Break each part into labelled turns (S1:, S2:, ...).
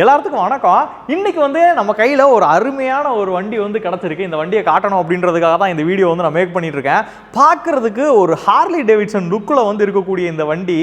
S1: எல்லாத்துக்கும் வணக்கம். இன்னைக்கு வந்து நம்ம கையில் ஒரு அருமையான ஒரு வண்டி வந்து கிடச்சிருக்கு. இந்த வண்டியை காட்டணும் அப்படின்றதுக்காக தான் இந்த வீடியோ வந்து நான் மேக் பண்ணிட்டு இருக்கேன். பார்க்கறதுக்கு ஒரு ஹார்லி டேவிட்சன் லுக்கில் வந்து இருக்கக்கூடிய இந்த வண்டி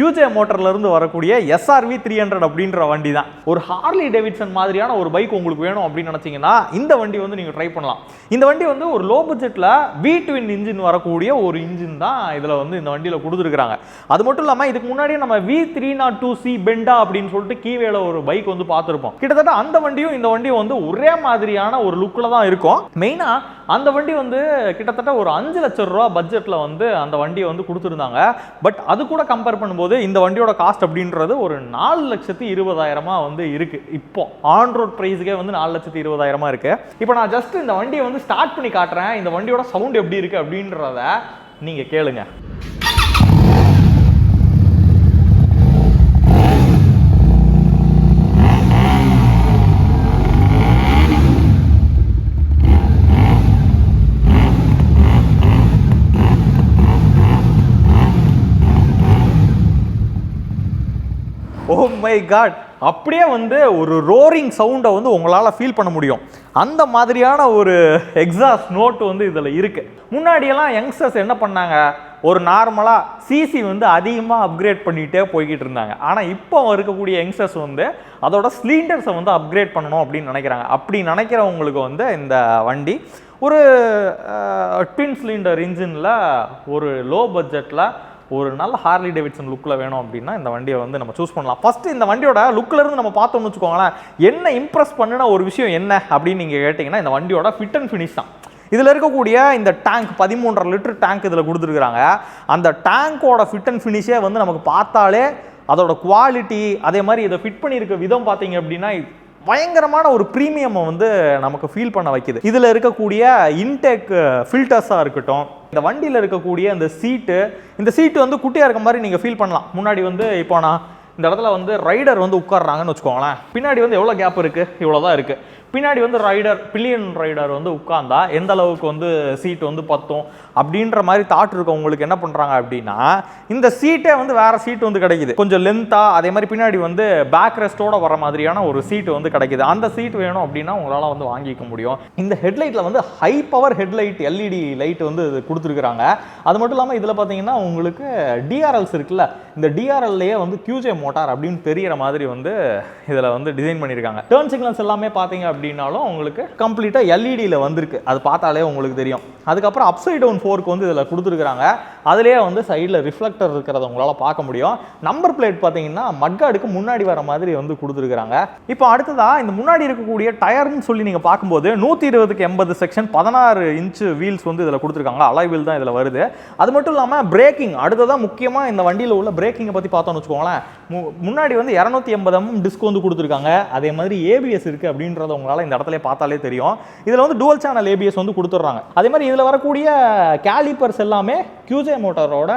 S1: கியூஜே மோட்டர்லேருந்து வரக்கூடிய எஸ்ஆர்வி த்ரீ ஹண்ட்ரட் அப்படின்ற வண்டி தான் ஒரு ஹார்லி டேவிட்சன் மாதிரியான ஒரு பைக் உங்களுக்கு வேணும் அப்படின்னு நினச்சிங்கன்னா இந்த வண்டி வந்து நீங்கள் ட்ரை பண்ணலாம். இந்த வண்டி வந்து ஒரு லோ பட்ஜெட்டில் வி ட்வின் இன்ஜின் வரக்கூடிய ஒரு இன்ஜின் தான் இதில் வந்து இந்த வண்டியில் கொடுத்துருக்குறாங்க. அது மட்டும் இல்லாமல் இதுக்கு முன்னாடியே நம்ம V three not two C பெண்டா அப்படின்னு சொல்லிட்டு கீவேல ஒரு பைக் வந்து பார்த்துருப்போம். கிட்டத்தட்ட அந்த வண்டியும் இந்த வண்டியும் வந்து ஒரே மாதிரியான ஒரு லுக்கில் தான் இருக்கும். மெயினாக அந்த வண்டி வந்து கிட்டத்தட்ட ஒரு அஞ்சு லட்சம் ரூபா பட்ஜெட்டில் வந்து அந்த வண்டியை வந்து கொடுத்துருந்தாங்க. பட் அது கூட கம்பேர் பண்ணும்போது இந்த வண்டியோட காஸ்ட் அப்படின்றது ஒரு நாலு லட்சத்தி இருபதாயிரமா வந்து இருக்குது இப்போ ஆன் ரோட் ப்ரைஸுக்கே வந்து நாலு லட்சத்தி இருபதாயிரமா இருக்குது இப்போ நான் ஜஸ்ட் இந்த வண்டியை வந்து ஸ்டார்ட் பண்ணி காட்டுறேன். இந்த வண்டியோட சவுண்ட் எப்படி இருக்குது அப்படின்றத நீங்கள் கேளுங்கள் மை காட் அப்படியே வந்து ஒரு ரோரிங் சவுண்டை வந்து உங்களால் ஃபீல் பண்ண முடியும். அந்த மாதிரியான ஒரு எக்ஸாஸ்ட் நோட்டு வந்து இதில் இருக்குது முன்னாடியெல்லாம் யங்ஸ்டர்ஸ் என்ன பண்ணாங்க? ஒரு நார்மலாக சிசி வந்து அதிகமாக அப்கிரேட் பண்ணிகிட்டே போய்கிட்டு இருந்தாங்க. ஆனால் இப்போ இருக்கக்கூடிய யங்ஸ்டர்ஸ் வந்து அதோட சிலிண்டர்ஸை வந்து அப்கிரேட் பண்ணணும் அப்படின்னு நினைக்கிறாங்க. அப்படி நினைக்கிறவங்களுக்கு வந்து இந்த வண்டி ஒரு ட்வின் சிலிண்டர் இன்ஜினில் ஒரு லோ பட்ஜெட்டில் ஒரு நல்ல ஹார்லி டேவிட்சன் லுக்கில் வேணும் அப்படின்னா இந்த வண்டியை வந்து நம்ம சூஸ் பண்ணலாம். ஃபஸ்ட்டு இந்த வண்டியோட லுக்கில் இருந்து நம்ம பார்த்தோம்னு வச்சுக்கோங்களேன் என்ன இம்ப்ரெஸ் பண்ணுன ஒரு விஷயம் என்ன அப்படின்னு நீங்கள் கேட்டிங்கன்னா இந்த வண்டியோட ஃபிட் அண்ட் ஃபினிஷ் தான். இதில் இருக்கக்கூடிய இந்த டேங்க் பதிமூன்றரை லிட்டர் டேங்க் இதில் கொடுத்துருக்குறாங்க. அந்த டேங்கோட ஃபிட் அண்ட் ஃபினிஷே வந்து நமக்கு பார்த்தாலே அதோட குவாலிட்டி அதே மாதிரி இதை ஃபிட் பண்ணியிருக்க விதம் பார்த்தீங்க அப்படின்னா பயங்கரமான ஒரு ப்ரீமியமை வந்து நமக்கு ஃபீல் பண்ண வைக்குது. இதில் இருக்கக்கூடிய இன்டேக் ஃபில்டர்ஸாக இருக்கட்டும் இந்த வண்டியில் இருக்கக்கூடிய இந்த சீட்டு இந்த சீட்டு வந்து குட்டியாக இருக்க மாதிரி நீங்கள் ஃபீல் பண்ணலாம். முன்னாடி வந்து இப்போ நான் இந்த இடத்துல வந்து ரைடர் வந்து உட்கார்றாங்கன்னு வச்சுக்கோங்களேன். பின்னாடி வந்து எவ்வளோ கேப் இருக்குது இவ்வளோ தான் இருக்குது பின்னாடி வந்து ரைடர் பில்லியன் ரைடர் வந்து உட்காந்தா எந்த அளவுக்கு வந்து சீட் வந்து பத்தும்? அப்படின்ற மாதிரி தாட் இருக்கவங்களுக்கு என்ன பண்ணுறாங்க அப்படின்னா இந்த சீட்டே வந்து வேற சீட் வந்து கிடைக்குது. கொஞ்சம் லென்த்தாக அதே மாதிரி பின்னாடி வந்து பேக் ரெஸ்ட்டோட வர மாதிரியான ஒரு சீட் வந்து கிடைக்குது. அந்த சீட் வேணும் அப்படின்னா உங்களால் வந்து வாங்கிக்க முடியும். இந்த ஹெட்லைட்டில் வந்து high power headlight LED light வந்து கொடுத்துருக்குறாங்க. அது மட்டும் இல்லாமல் இதில் பார்த்தீங்கன்னா உங்களுக்கு டிஆர்எல்ஸ் இருக்குல்ல. இந்த டிஆர்எல்லையே வந்து கியூஜே மோட்டார் அப்படின்னு தெரியற மாதிரி வந்து இதில் வந்து டிசைன் பண்ணியிருக்காங்க. டேர்ன் சிக்னல்ஸ் எல்லாமே பார்த்தீங்க அப்படின்னாலும் உங்களுக்கு கம்ப்ளீட்டாக எல்இடியில் வந்திருக்கு. அது பார்த்தாலே உங்களுக்கு தெரியும். அதுக்கப்புறம் அப்சைட் டவுன் ஃபோர்க்கு வந்து இதில் கொடுத்துருக்குறாங்க. அதுலேயே வந்து சைடில் ரிஃப்ளெக்டர் இருக்கிறத உங்களால் பார்க்க முடியும். நம்பர் பிளேட் பார்த்தீங்கன்னா மட்காடுக்கு முன்னாடி வர மாதிரி வந்து கொடுத்துருக்குறாங்க. இப்போ அடுத்ததாக இந்த முன்னாடி இருக்கக்கூடிய டயர்னு சொல்லி நீங்கள் பார்க்கும்போது நூற்றி இருபதுக்கு எண்பது செக்ஷன் பதினாறு இன்ச்சு வீல்ஸ் வந்து இதில் கொடுத்துருக்காங்க. அலாய் வீல் தான் இதில் வருது. அது மட்டும் இல்லாமல் பிரேக்கிங் அடுத்ததாக முக்கியமாக இந்த வண்டியில் உள்ள பிரேக்கிங்கை பற்றி பார்த்தோம்னு வச்சுக்கோங்களேன். முன்னாடி வந்து இரநூத்தி எண்பது எம்எம் டிஸ்க் வந்து கொடுத்துருக்காங்க. அதே மாதிரி ஏபிஎஸ் இருக்குது அப்படின்றத உங்களால் இந்த இடத்துல பார்த்தாலே தெரியும். இதில் வந்து டுவல் சேனல் ஏபிஎஸ் வந்து கொடுத்துட்றாங்க. அதே மாதிரி இதில் வரக்கூடிய கேலிப்பர்ஸ் எல்லாமே கியூஜே மோட்டாரோட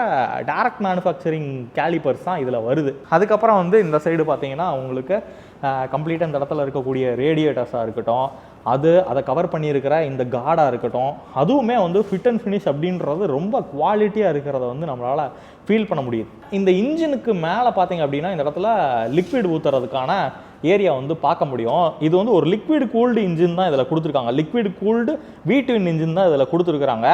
S1: டைரக்ட் மேனுஃபேக்சரிங் கேலிப்பர்ஸ் தான் இதில் வருது. அதுக்கப்புறம் வந்து இந்த சைடு பார்த்தீங்கன்னா உங்களுக்கு கம்ப்ளீட்டாக இந்த இடத்துல இருக்கக்கூடிய ரேடியேட்டர்ஸாக இருக்கட்டும் அது அதை கவர் பண்ணியிருக்கிற இந்த கார்டாக இருக்கட்டும் அதுவுமே வந்து ஃபிட் அண்ட் ஃபினிஷ் அப்படின்றது ரொம்ப குவாலிட்டியாக இருக்கிறத வந்து நம்மளால் ஃபீல் பண்ண முடியுது. இந்த இன்ஜினுக்கு மேலே பார்த்தீங்க அப்படின்னா இந்த இடத்துல லிக்விட் ஊற்றுறதுக்கான ஏரியா வந்து பார்க்க முடியும். இது வந்து ஒரு லிக்விட் கூல்டு இன்ஜின் தான் இதில் கொடுத்துருக்காங்க. லிக்விட் கூல்டு வீட்டின் இன்ஜின் தான் இதில் கொடுத்துருக்குறாங்க.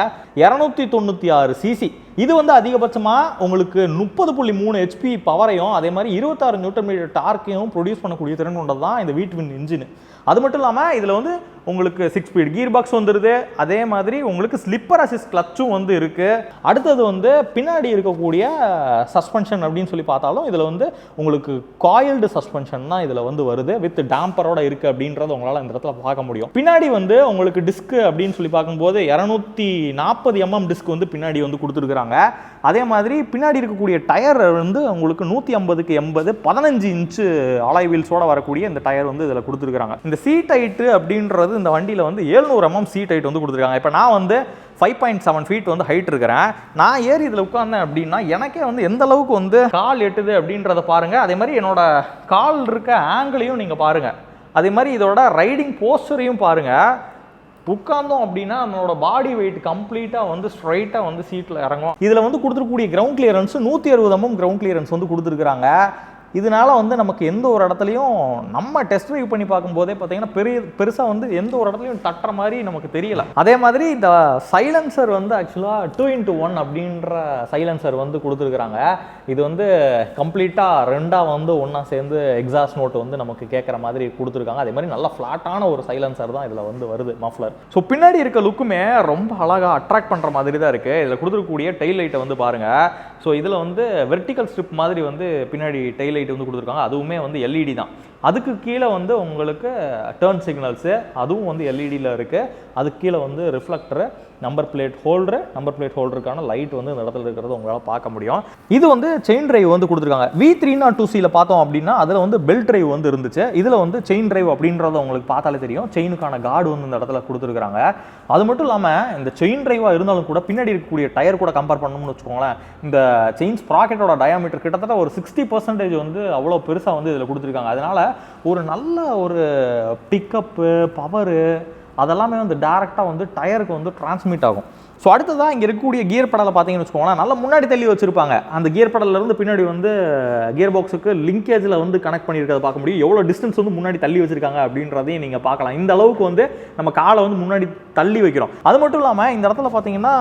S1: இரநூத்தி தொண்ணூற்றி ஆறு சிசி இது வந்து அதிகபட்சமாக உங்களுக்கு முப்பது புள்ளி மூணு ஹெச்பி பவரையும் அதே மாதிரி இருபத்தாறு நியூட்டன் மீட்டர் டார்க்கையும் ப்ரொடியூஸ் பண்ணக்கூடிய திறன் கொண்டது தான் இந்த வீட்டு இன்ஜின் அது மட்டும் இல்லாமல் இதில் வந்து உங்களுக்கு சிக்ஸ் ஸ்பீட் கீர் பாக்ஸ் வந்துடுது அதே மாதிரி உங்களுக்கு ஸ்லிப்பர் அசிஸ் கிளச்சும் வந்து இருக்குது அடுத்தது வந்து பின்னாடி இருக்கக்கூடிய சஸ்பென்ஷன் அப்படின்னு சொல்லி பார்த்தாலும் இதில் வந்து உங்களுக்கு காயில்டு சஸ்பென்ஷன் தான் இதில் வந்து வருது. வித் டேம்பரோட இருக்குது அப்படின்றத உங்களால் இந்த இடத்துல பார்க்க முடியும். பின்னாடி வந்து உங்களுக்கு டிஸ்க் அப்படின்னு சொல்லி பார்க்கும்போது இரநூத்தி நாற்பது எம்எம் டிஸ்க் வந்து பின்னாடி வந்து கொடுத்துருக்குறாங்க. அதே மாதிரி பின்னாடி இருக்கக்கூடிய டயர் வந்து உங்களுக்கு நூற்றி ஐம்பதுக்கு எண்பது பதினஞ்சு இன்ச்சு அலாய் வீல்ஸோட வரக்கூடிய இந்த டயர் வந்து இதில் கொடுத்துருக்குறாங்க. இந்த சீட் ஹைட்டு அப்படின்றது இந்த வண்டியில் வந்து 700 எம்எம் சீட் ஹைட் வந்து கொடுத்துருக்காங்க. இப்போ நான் வந்து ஃபைவ் பாயிண்ட் செவன் ஃபீட் வந்து ஹைட் இருக்கிறேன். நான் ஏறி இதில் உட்கார்ந்தேன் அப்படின்னா எனக்கே வந்து எந்த அளவுக்கு வந்து கால் எட்டுது அப்படின்றத பாருங்கள் அதே மாதிரி என்னோட கால் இருக்க ஆங்கிளையும் நீங்கள் பாருங்கள் அதே மாதிரி இதோட ரைடிங் போஸ்டரையும் பாருங்கள் உட்கார்ந்தோம் அப்படின்னா நம்மளோட பாடி வெயிட் கம்ப்ளீட்டாக வந்து ஸ்ட்ரைட்டாக வந்து சீட்டில் இறங்கும். இதில் வந்து கொடுத்துருக்கக்கூடிய கிரவுண்ட் கிளியரன்ஸ் நூற்றி அறுபது எம்எம் கிரவுண்ட் கிளியரன்ஸ் வந்து கொடுத்துருக்குறாங்க. இதனால வந்து நமக்கு எந்த ஒரு இடத்துலையும் நம்ம டெஸ்ட் ட்ரைவ் பண்ணி பார்க்கும்போதே பார்த்தீங்கன்னா பெரிய பெருசாக வந்து எந்த ஒரு இடத்துலையும் தட்டுற மாதிரி நமக்கு தெரியல. அதே மாதிரி இந்த சைலன்சர் வந்து ஆக்சுவலாக டூ இன்ட்டு ஒன் அப்படின்ற சைலன்சர் வந்து கொடுத்துருக்குறாங்க. இது வந்து கம்ப்ளீட்டாக ரெண்டாக வந்து ஒன்றா சேர்ந்து எக்ஸாஸ்ட் நோட் வந்து நமக்கு கேட்குற மாதிரி கொடுத்துருக்காங்க. அதே மாதிரி நல்லா ஃப்ளாட்டான ஒரு சைலன்சர் தான் இதில் வந்து வருது மஃப்ளர் ஸோ பின்னாடி இருக்க லுக்குமே ரொம்ப அழகாக அட்ராக்ட் பண்ணுற மாதிரி தான் இருக்குது இதில் கொடுத்துருக்கக்கூடிய டெய்லைட்டை வந்து பாருங்கள் ஸோ இதில் வந்து வெர்டிக்கல் ஸ்ட்ரிப் மாதிரி வந்து பின்னாடி டெய்லைட் லைட் வந்து கொடுத்துருக்காங்க. அதுவுமே வந்து எல்இடி தான். அதுக்கு கீழே வந்து உங்களுக்கு டேர்ன் சிக்னல்ஸு அதுவும் வந்து எல்இடியில் இருக்குது அதுக்கு கீழே வந்து reflector number plate holder number plate ஹோல்டருக்கான light வந்து இந்த இடத்துல இருக்கிறத உங்களால் பார்க்க முடியும். இது வந்து செயின் டிரைவ் வந்து கொடுத்துருக்காங்க. வி த்ரீ நாட் டூ சியில் பார்த்தோம் அப்படின்னா அதில் வந்து பெல்ட் டிரைவ் வந்து இருந்துச்சு. இதில் வந்து செயின் டிரைவ் அப்படின்றத உங்களுக்கு பார்த்தாலே தெரியும். செயினுக்கான கார்டு வந்து இந்த இடத்துல கொடுத்துருக்காங்க. அது மட்டும் இல்லாமல் இந்த செயின் டிரைவாக இருந்தாலும் கூட பின்னாடி இருக்கக்கூடிய டயர் கூட கம்பேர் பண்ணணும்னு வச்சுக்கோங்களேன். இந்த செயின் ஸ்ப்ராக்கெட்டோட டயாமீட்டர் கிட்டத்தட்ட ஒரு சிக்ஸ்டி பர்சன்டேஜ் வந்து அவ்வளோ பெருசாக வந்து இதில் கொடுத்துருக்காங்க. அதனால் ஒரு நல்ல ஒரு பிக்கப்பு பவரு அதெல்லாமே வந்து டேரெக்டாக வந்து டயருக்கு வந்து டிரான்ஸ்மிட் ஆகும். ஸோ அடுத்ததாக இங்கே இருக்கக்கூடிய கியர் படலை பார்த்தீங்கன்னு வச்சுக்கோங்களேன் நல்லா முன்னாடி தள்ளி வச்சுருப்பாங்க. அந்த கியர் இருந்து பின்னாடி வந்து கியர் பாக்ஸுக்கு லிங்கேஜில் வந்து கனெக்ட் பண்ணியிருக்கிறத பார்க்க முடியும். எவ்வளோ டிஸ்டன்ஸ் வந்து முன்னாடி தள்ளி வச்சுருக்காங்க அப்படின்றதையும் நீங்கள் பார்க்கலாம். இந்த அளவுக்கு வந்து நம்ம காலை வந்து முன்னாடி தள்ளி வைக்கிறோம். அது மட்டும் இல்லாமல் இந்த இடத்துல பார்த்தீங்கன்னா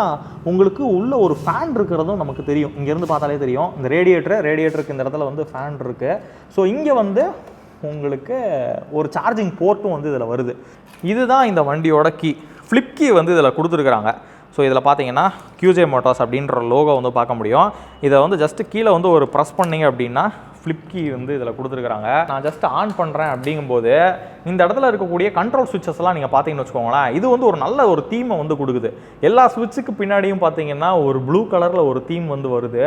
S1: உங்களுக்கு உள்ள ஒரு ஃபேன் இருக்கிறதும் நமக்கு தெரியும். இங்கேருந்து பார்த்தாலே தெரியும். இந்த ரேடியேட்டர் ரேடியேட்டருக்கு இந்த இடத்துல வந்து ஃபேன் இருக்குது ஸோ இங்கே வந்து உங்களுக்கு ஒரு சார்ஜிங் போர்ட்டும் வந்து இதில் வருது. இதுதான் இந்த வண்டியோட கீ ஃப்ளிப் கீ வந்து இதில் கொடுத்துருக்குறாங்க. ஸோ இதில் பார்த்தீங்கன்னா கியூஜே மோட்டார்ஸ் அப்படின்ற லோகோ வந்து பார்க்க முடியும். இதை வந்து ஜஸ்ட் கீழே வந்து ஒரு ப்ரெஸ் பண்ணீங்க அப்படின்னா ஃப்ளிப் கீ வந்து இதில் கொடுத்துருக்குறாங்க. நான் ஜஸ்ட் ஆன் பண்ணுறேன் அப்படிங்கும்போது இந்த இடத்துல இருக்கக்கூடிய கண்ட்ரோல் சுவிச்சஸ்லாம் நீங்கள் பார்த்தீங்கன்னு வச்சுக்கோங்களேன் இது வந்து ஒரு நல்ல ஒரு தீமை வந்து கொடுக்குது. எல்லா சுவிட்சுக்கு பின்னாடியும் பார்த்தீங்கன்னா ஒரு ப்ளூ கலரில் ஒரு தீம் வந்து வருது.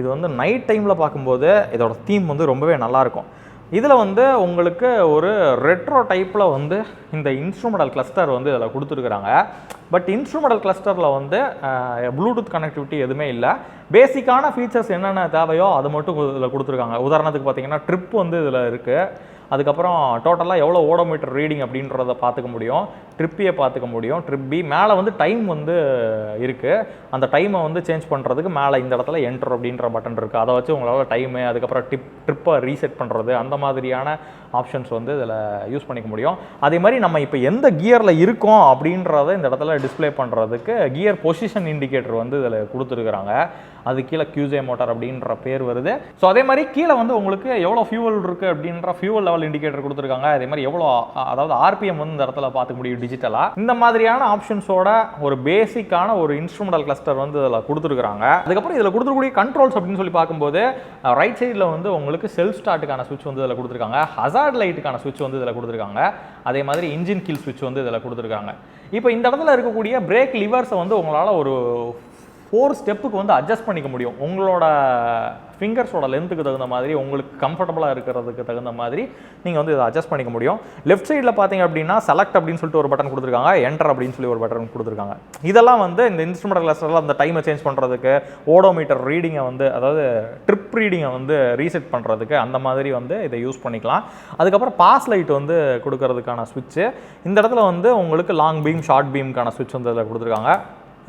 S1: இது வந்து நைட் டைமில் பார்க்கும்போது இதோட தீம் வந்து ரொம்பவே நல்லாயிருக்கும் இதில் வந்து உங்களுக்கு ஒரு ரெட்ரோ டைப்பில் வந்து இந்த இன்ஸ்ட்ருமெண்டல் கிளஸ்டர் வந்து இதில் கொடுத்துருக்குறாங்க. பட் இன்ஸ்ட்ருமெண்டல் கிளஸ்டரில் வந்து ப்ளூடூத் கனெக்டிவிட்டி எதுவுமே இல்லை. பேசிக்கான ஃபீச்சர்ஸ் என்னென்ன தேவையோ அது மட்டும் இதில் கொடுத்துருக்காங்க. உதாரணத்துக்கு பார்த்தீங்கன்னா ட்ரிப் வந்து இதில் இருக்குது அதுக்கப்புறம் டோட்டலாக எவ்வளோ ஓடோமீட்டர் ரீடிங் அப்படின்றத பார்த்துக்க முடியும். ட்ரிப்பியை பார்த்துக்க முடியும். ட்ரிப் பி மேலே வந்து டைம் வந்து இருக்குது அந்த டைமை வந்து சேஞ்ச் பண்ணுறதுக்கு மேலே இந்த இடத்துல என்டர் அப்படின்ற பட்டன் இருக்குது அதை வச்சு உங்களால் டைமு அதுக்கப்புறம் டிப் ட்ரிப்பை ரீசெட் பண்ணுறது அந்த மாதிரியான ஆப்ஷன்ஸ் வந்து இதில் யூஸ் பண்ணிக்க முடியும். அதே மாதிரி நம்ம இப்போ எந்த கியரில் இருக்கோம் அப்படின்றத இந்த இடத்துல டிஸ்ப்ளே பண்ணுறதுக்கு கியர் பொசிஷன் இண்டிகேட்டர் வந்து இதில் கொடுத்துருக்குறாங்க. அது கீழே கியூசே மோட்டார் அப்படின்ற பேர் வருது. ஸோ அதே மாதிரி கீழே வந்து உங்களுக்கு எவ்வளோ ஃபியூவல் இருக்குது அப்படின்ற ஃபியூவல் லெவல் இண்டிகேட்டர் கொடுத்துருக்காங்க. அதே மாதிரி எவ்வளோ அதாவது ஆர்பிஎம் வந்து இந்த இடத்துல பார்த்துக்க முடியும் டிஜிட்டலாக இந்த மாதிரியான ஆப்ஷன்ஸோட ஒரு பேசிக்கான ஒரு இன்ஸ்ட்ருமெண்டல் கிளஸ்டர் வந்து இதில் கொடுத்துருக்குறாங்க. அதுக்கப்புறம் இதில் கொடுத்துருக்கூடிய கண்ட்ரோல்ஸ் அப்படின்னு சொல்லி பார்க்கும்போது ரைட் சைடில் வந்து உங்களுக்கு செல்ஃப் ஸ்டார்ட்டுக்கான சுவிட்ச் வந்து இதில் கொடுத்துருக்காங்க. ஹசார்ட் லைட்டுக்கான சுவிட்ச் வந்து இதில் கொடுத்துருக்காங்க. அதே மாதிரி இன்ஜின் கீல் சுவிட்ச் வந்து இதில் கொடுத்துருக்காங்க. இப்போ இந்த இடத்துல இருக்கக்கூடிய பிரேக் லிவர்ஸை வந்து உங்களால் ஒரு ஃபோர் ஸ்டெப்புக்கு வந்து அட்ஜஸ்ட் பண்ணிக்க முடியும். உங்களோட ஃபிங்கர்ஸோட லென்த்துக்கு தகுந்த மாதிரி உங்களுக்கு கம்ஃபர்டபுளாக இருக்கிறதுக்கு தகுந்த மாதிரி நீங்கள் வந்து இதை அட்ஜஸ்ட் பண்ணிக்க முடியும். லெஃப்ட் சைடில் பார்த்தீங்க அப்படின்னா செலக்ட் அப்படின்னு சொல்லிட்டு ஒரு பட்டன் கொடுத்துருக்காங்க. என்டர் அப்படின்னு சொல்லி ஒரு பட்டன் கொடுத்துருக்காங்க. இதெல்லாம் வந்து இந்த இன்ஸ்ட்ருமெண்ட் கிளாஸில் அந்த டைமை சேஞ்ச் பண்ணுறதுக்கு ஓடோமீட்டர் ரீடிங்கை வந்து அதாவது ட்ரிப் ரீடிங்கை வந்து ரீசெட் பண்ணுறதுக்கு அந்த மாதிரி வந்து இதை யூஸ் பண்ணிக்கலாம். அதுக்கப்புறம் பாஸ் லைட் வந்து கொடுக்கறதுக்கான சுவிட்சு இந்த இடத்துல வந்து உங்களுக்கு லாங் பீம் ஷார்ட் பீம்க்கான சுவிட்ச் வந்து இதில் கொடுத்துருக்காங்க.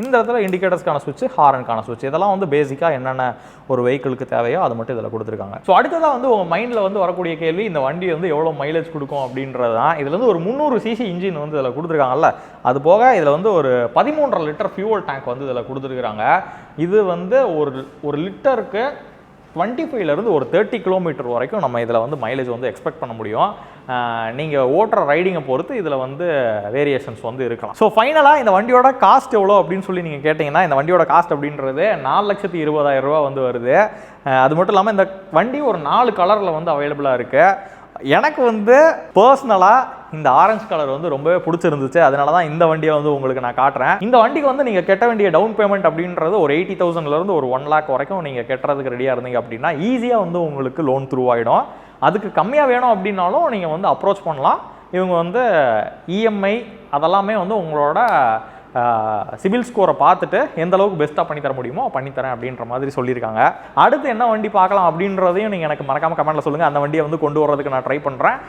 S1: இந்த இடத்துல இண்டிகேட்டர்ஸ்க்கான சுவிட்ச் ஹாரனுக்கான சுவிட்ச் இதெல்லாம் வந்து பேசிக்காக என்னென்ன ஒரு வெஹிக்கிளுக்கு தேவையோ அது மட்டும் இதில் கொடுத்துருக்காங்க. ஸோ அடுத்ததாக வந்து உங்கள் மைண்டில் வந்து வரக்கூடிய கேள்வி இந்த வண்டி வந்து எவ்வளோ மைலேஜ் கொடுக்கும் அப்படின்றது தான். இதில் வந்து ஒரு முந்நூறு சிசி இன்ஜின் வந்து இதில் கொடுத்துருக்காங்கல்ல. அது போக இதில் வந்து ஒரு பதிமூன்றரை லிட்டர் ஃபியூவல் டேங்க் வந்து இதில் கொடுத்துருக்குறாங்க. இது வந்து ஒரு ஒரு லிட்டருக்கு டுவெண்ட்டி ஃபைவ்லேருந்து ஒரு தேர்ட்டி கிலோமீட்டர் வரைக்கும் நம்ம இதில் வந்து மைலேஜ் வந்து எக்ஸ்பெக்ட் பண்ண முடியும். நீங்கள் ஓட்டுற ரைடிங்கை பொறுத்து இதில் வந்து வேரியேஷன்ஸ் வந்து இருக்கலாம். ஸோ ஃபைனலாக இந்த வண்டியோட காஸ்ட் எவ்வளோ அப்படின்னு சொல்லி நீங்கள் கேட்டிங்கன்னா இந்த வண்டியோட காஸ்ட் அப்படின்றது நாலு லட்சத்தி இருபதாயிரம் ரூபா வந்து வருது. அது மட்டும் இல்லாமல் இந்த வண்டி ஒரு நாலு கலரில் வந்து அவைலபிளாக இருக்குது எனக்கு வந்து பர்சனலாக இந்த ஆரஞ்சு கலர் வந்து ரொம்பவே பிடிச்சிருந்துச்சு. அதனால தான் இந்த வண்டியை வந்து உங்களுக்கு நான் காட்டுறேன். இந்த வண்டிக்கு வந்து நீங்கள் கட்ட வேண்டிய டவுன் பேமெண்ட் அப்படின்றது ஒரு எயிட்டி தௌசண்ட்லேருந்து ஒரு ஒன் லாக் வரைக்கும் நீங்கள் கட்டுறதுக்கு ரெடியாக இருந்தீங்க அப்படின்னா ஈஸியாக வந்து உங்களுக்கு லோன் த்ரூ ஆகிடும் அதுக்கு கம்மியாக வேணும் அப்படின்னாலும் நீங்கள் வந்து அப்ரோச் பண்ணலாம். இவங்க வந்து இஎம்ஐ அதெல்லாமே வந்து உங்களோட சிவில் ஸ்கோரை பார்த்துட்டு எந்த அளவுக்கு பெஸ்ட்டாக பண்ணித்தர முடியுமோ பண்ணித்தரேன் அப்படின்ற மாதிரி சொல்லியிருக்காங்க. அடுத்து என்ன வண்டி பார்க்கலாம் அப்படின்றதையும் நீங்கள் எனக்கு மறக்காமல் கமெண்ட்டில் சொல்லுங்கள் அந்த வண்டியை வந்து கொண்டு வரதுக்கு நான் ட்ரை பண்ணுறேன்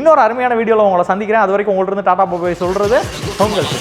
S1: இன்னொரு அருமையான வீடியோவில் உங்களை சந்திக்கிறேன். அது வரைக்கும் உங்கள்கிட்ட இருந்து டாடா போய் சொல்கிறது
S2: உங்களுக்கு